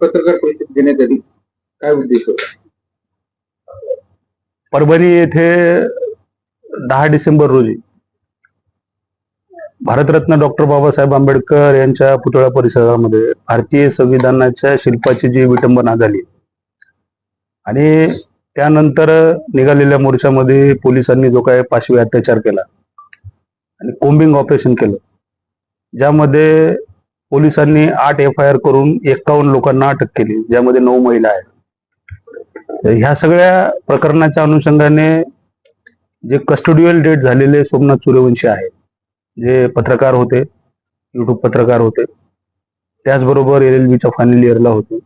पत्रकार परिषद घेण्यासाठी काय उद्देश होता? परभणी येथे दहा डिसेंबर रोजी भारतरत्न डॉक्टर बाबासाहेब आंबेडकर यांच्या पुतळा परिसरामध्ये भारतीय संविधानाच्या शिल्पाची जी विटंबना झाली आणि त्यानंतर निघालेल्या मोर्चामध्ये पोलिसांनी जो काय पाशवी अत्याचार केला आणि कोम्बिंग ऑपरेशन केलं ज्यामध्ये पोलिसांनी आठ एफ आय आर करून एकावन्न लोकांना अटक केली ज्यामध्ये नऊ महिला आहेत. तर ह्या सगळ्या प्रकरणाच्या अनुषंगाने जे कस्टोडियल डेट झालेले सोमनाथ सूर्यवंशी आहेत जे पत्रकार होते युट्यूब पत्रकार होते त्याचबरोबर एल एल बीच्या फायनल इयरला होते.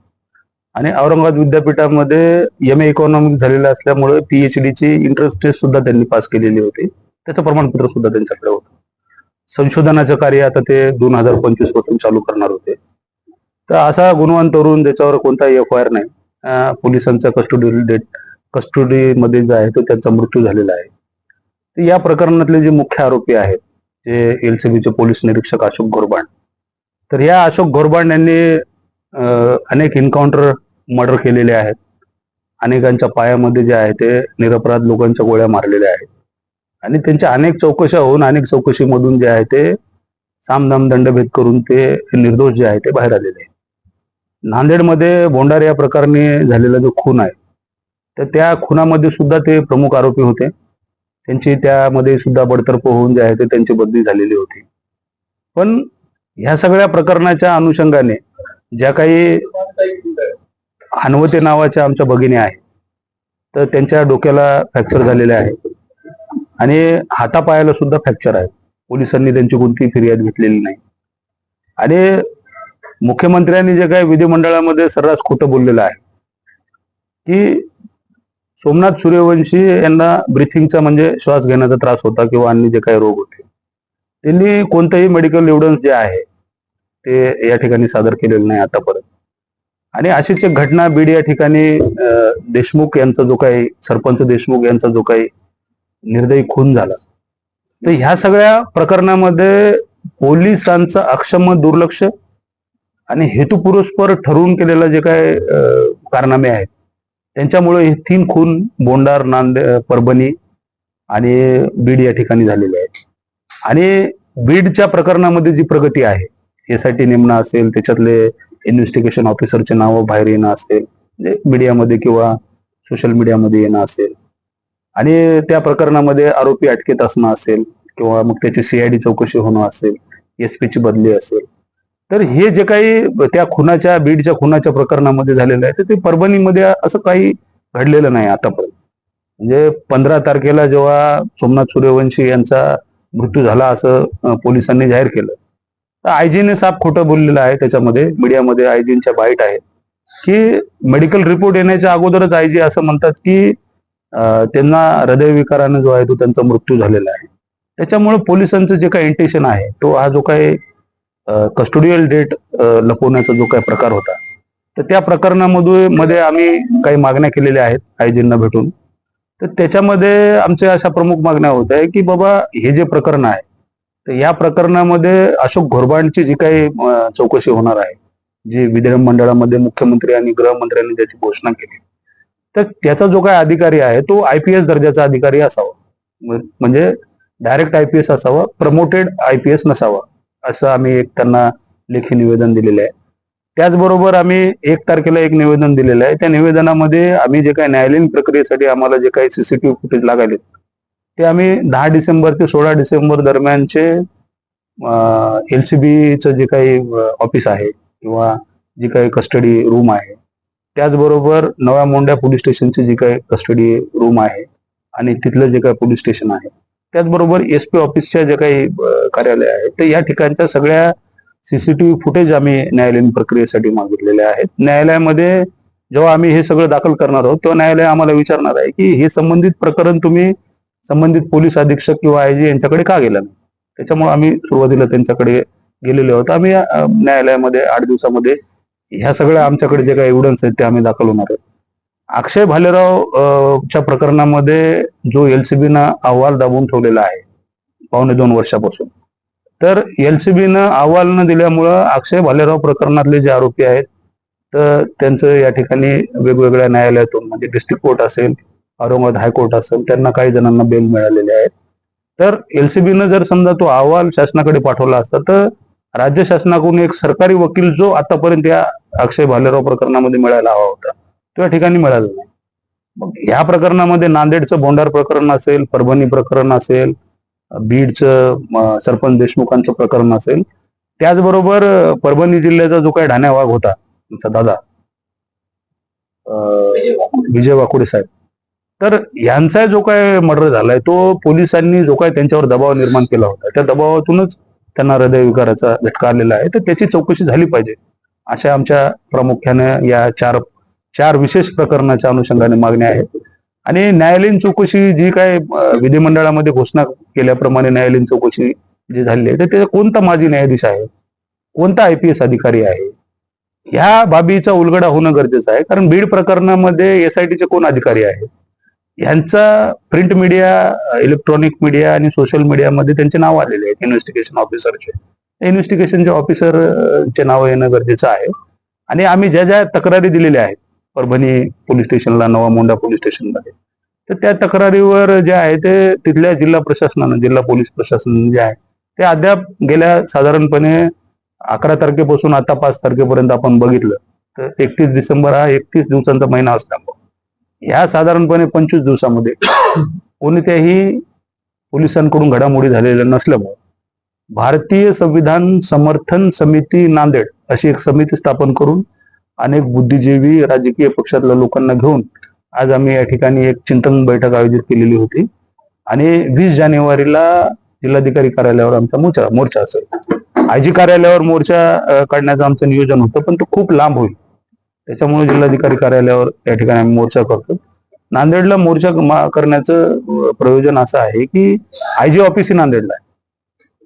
आणि औरंगाबाद विद्यापीठामध्ये एम ए इकॉनॉमिक झालेलं असल्यामुळे पीएच ची इंटरेस्ट टेस्ट सुद्धा त्यांनी पास केलेली होती. त्याचं प्रमाणपत्र सुद्धा त्यांच्याकडे होतं. संशोधनाचं कार्य आता ते दोन हजार पंचवीसपासून चालू करणार होते. तर असा गुणवान तरुण ज्याच्यावर कोणताही एफ आय आर नाही. पोलिसांचा कस्टडी डेट कस्टडीमध्ये जे आहे तो त्यांचा मृत्यू झालेला आहे. तर या प्रकरणातले जे मुख्य आरोपी आहेत जे एलसीबीचे पोलीस निरीक्षक अशोक घोरबाण. तर या अशोक घोरबाण यांनी अनेक एन्काउंटर मर्डर केलेले आहेत. अनेकांच्या पायामध्ये जे आहे ते निरपराध लोकांच्या गोळ्या मारलेल्या आहेत. आणि त्यांच्या अनेक चौकशा होऊन अनेक चौकशीमधून जे आहे ते सामदाम दंडभेद करून ते निर्दोष जे आहे ते बाहेर आलेले आहेत. नांदेडमध्ये भोंडार या प्रकरणी झालेला जो खून आहे तर त्या खुनामध्ये सुद्धा ते प्रमुख आरोपी होते. त्यांची त्यामध्ये सुद्धा बडतर्फ होऊन जे आहे ते त्यांची बदली झालेली होती. पण ह्या सगळ्या प्रकरणाच्या अनुषंगाने ज्या काही हनवते नावाच्या आमच्या भगिनी आहेत तर त्यांच्या डोक्याला फ्रॅक्चर झालेले आहे. आणि हातापायाला सुद्धा फ्रॅक्चर आहे पोलिसांनी त्यांची कोणतीही फिर्याद घेतलेली नाही. आणि मुख्यमंत्र्यांनी जे काही विधिमंडळामध्ये सर्रास खोटं बोललेलं आहे की सोमनाथ सूर्यवंशी यांना ब्रिथिंगचा म्हणजे श्वास घेण्याचा त्रास होता किंवा अन्य जे काही रोग होते. त्यांनी कोणतंही मेडिकल एव्हिडन्स जे आहे ते या ठिकाणी सादर केलेलं नाही आतापर्यंत. आणि अशीच एक घटना बीड या ठिकाणी देशमुख यांचा जो काही सरपंच देशमुख यांचा जो काही निर्दयी खून झाला. तर ह्या सगळ्या प्रकरणामध्ये पोलिसांचं अक्षम दुर्लक्ष आणि हेतुपुरस्पर ठरवून केलेलं जे काय कारनामे आहेत त्यांच्यामुळे हे तीन खून बोंडार नांदे परभणी आणि बीड या ठिकाणी झालेले आहेत. आणि बीडच्या प्रकरणामध्ये जी प्रगती आहे एसआयटी नेमणं असेल त्याच्यातले इन्व्हेस्टिगेशन ऑफिसरचे नावं बाहेर येणं असेल म्हणजे मीडियामध्ये किंवा सोशल मीडियामध्ये येणं असेल आणि त्या प्रकरणामध्ये आरोपी अटकेत असणं असेल किंवा मग त्याची सीआयडी चौकशी होणं असेल एसपी ची बदली असेल तर हे जे काही त्या खुनाच्या बीडच्या खुनाच्या प्रकरणामध्ये झालेलं आहे तर ते परभणीमध्ये असं काही घडलेलं नाही आतापर्यंत. म्हणजे पंधरा तारखेला जेव्हा सोमनाथ सूर्यवंशी यांचा मृत्यू झाला असं पोलिसांनी जाहीर केलं तर आयजीने साफ खोटं बोललेलं आहे त्याच्यामध्ये मीडियामध्ये आयजींच्या बाईट आहेत की मेडिकल रिपोर्ट येण्याच्या अगोदरच आयजी असं म्हणतात की त्यांना हृदयविकारानं जो आहे तो त्यांचा मृत्यू झालेला आहे. त्याच्यामुळे पोलिसांचं जे काही इंटेशन आहे तो हा जो काही कस्टोडियल डेट लपवण्याचा जो काही प्रकार होता तर त्या प्रकरणामध्ये मध्ये आम्ही काही मागण्या केलेल्या आहेत आयजींना भेटून. तर त्याच्यामध्ये आमच्या अशा प्रमुख मागण्या होत आहे की बाबा हे जे प्रकरण आहे तर या प्रकरणामध्ये अशोक घोरबांडची जी काही चौकशी होणार आहे जी विधिमंडळामध्ये मुख्यमंत्री आणि गृहमंत्र्यांनी त्याची घोषणा केली तर त्याचा जो काय अधिकारी आहे तो आयपीएस दर्जाचा अधिकारी असावा. म्हणजे डायरेक्ट आयपीएस असावा प्रमोटेड आय पी एस नसावा असं आम्ही एक त्यांना लेखी निवेदन दिलेलं आहे. त्याचबरोबर आम्ही एक तारखेला एक निवेदन दिलेलं आहे. त्या निवेदनामध्ये आम्ही जे काही न्यायालयीन प्रक्रियेसाठी आम्हाला जे काही सीसीटीव्ही फुटेज लागायले ते आम्ही दहा डिसेंबर ते सोळा डिसेंबर दरम्यानचे एल सी बीचं जे काही ऑफिस आहे किंवा जी काही कस्टडी रूम आहे त्याचबरोबर नव्या मोंड्या पोलीस स्टेशनची जी काही कस्टडी रूम आहे आणि तिथलं जे काही पोलीस स्टेशन आहे त्याचबरोबर एस पी ऑफिसच्या जे काही कार्यालय आहे तर या ठिकाणच्या सगळ्या सीसीटीव्ही फुटेज आम्ही न्यायालयीन प्रक्रियेसाठी मागितलेले आहेत. न्यायालयामध्ये जेव्हा आम्ही हे सगळं दाखल करणार आहोत तेव्हा न्यायालय आम्हाला विचारणार आहे की हे संबंधित प्रकरण तुम्ही संबंधित पोलीस अधीक्षक किंवा आय जी यांच्याकडे का गेला नाही? त्याच्यामुळे आम्ही सुरुवातीला त्यांच्याकडे गेलेले आहोत. आम्ही न्यायालयामध्ये आठ दिवसामध्ये ह्या सगळ्या आमच्याकडे जे काही एव्हिडन्स आहेत ते आम्ही दाखल होणार आहोत. अक्षय भालेराव च्या प्रकरणामध्ये जो एलसीबीनं अहवाल दाबून ठेवलेला आहे पावणे दोन वर्षापासून. तर एलसीबीनं अहवाल न दिल्यामुळं अक्षय भालेराव प्रकरणातले जे आरोपी आहेत तर त्यांचं या ठिकाणी वेगवेगळ्या न्यायालयातून म्हणजे डिस्ट्रिक्ट कोर्ट असेल औरंगाबाद हायकोर्ट असेल त्यांना काही जणांना बेल मिळालेले आहेत. तर एलसीबीनं जर समजा तो अहवाल शासनाकडे पाठवला असता तर राज्य शासनाकडून एक सरकारी वकील जो आतापर्यंत या अक्षय भालेराव प्रकरणामध्ये मिळायला हवा होता तो या ठिकाणी मिळाला नाही. मग या प्रकरणामध्ये नांदेडचं बोंडार प्रकरण असेल परभणी प्रकरण असेल बीडचं सरपंच देशमुखांचं प्रकरण असेल त्याचबरोबर परभणी जिल्ह्याचा जो काही ढाण्या वाघ होता तुमचा दादा विजय वाकुडे साहेब तर यांचा जो काय मर्डर झालाय तो पोलिसांनी जो काय त्यांच्यावर दबाव निर्माण केला होता त्या दबावातूनच त्यांना हृदयविकाराचा झटका आलेला आहे तर त्याची चौकशी झाली पाहिजे. अशा आमच्या प्रामुख्याने या चार चार विशेष प्रकरणाच्या अनुषंगाने मागण्या आहेत. आणि न्यायालयीन चौकशी जी काय विधिमंडळामध्ये घोषणा केल्याप्रमाणे न्यायालयीन चौकशी जी झाली आहे तर त्याचा कोणता माजी न्यायाधीश आहे? कोणता आय पी एस अधिकारी आहे? ह्या बाबीचा उलगडा होणं गरजेचं आहे कारण बीड प्रकरणामध्ये एसआयटीचे कोण अधिकारी आहेत यांचा प्रिंट मीडिया इलेक्ट्रॉनिक मीडिया आणि सोशल मीडियामध्ये त्यांचे नाव आलेले आहेत इन्व्हेस्टिगेशन ऑफिसरचे इन्व्हेस्टिगेशनचे ऑफिसरचे नाव येणं गरजेचं आहे. आणि आम्ही ज्या ज्या तक्रारी दिलेल्या आहेत परभणी पोलीस स्टेशनला नवा मोंडा पोलीस स्टेशनमध्ये तर त्या तक्रारीवर जे आहे ते तिथल्या जिल्हा प्रशासनानं जिल्हा पोलीस प्रशासन जे आहे ते अद्याप गेल्या साधारणपणे अकरा तारखेपासून आता पाच तारखेपर्यंत आपण बघितलं तर एकतीस डिसेंबर हा एकतीस दिवसांचा महिना असल्यामुळे. ह्या साधारणपणे पंचवीस दिवसामध्ये कोणत्याही पोलिसांकडून घडामोडी झालेल्या नसल्यामुळे भारतीय संविधान समर्थन समिती नांदेड अशी एक समिती स्थापन करून अनेक बुद्धिजीवी राजकीय पक्षातल्या लोकांना घेऊन आज आम्ही या ठिकाणी एक चिंतन बैठक आयोजित केलेली होती. आणि वीस जानेवारीला जिल्हाधिकारी कार्यालयावर आमचा मोर्चा मोर्चा असेल. आयजी कार्यालयावर मोर्चा काढण्याचं आमचं नियोजन होतं पण तो खूप लांब होईल. त्याच्यामुळे जिल्हाधिकारी कार्यालयावर या ठिकाणी आम्ही मोर्चा करतो. नांदेडला मोर्चा मा- करण्याचं प्रयोजन असं आहे की आयजी ऑफिस ही नांदेडला आहे.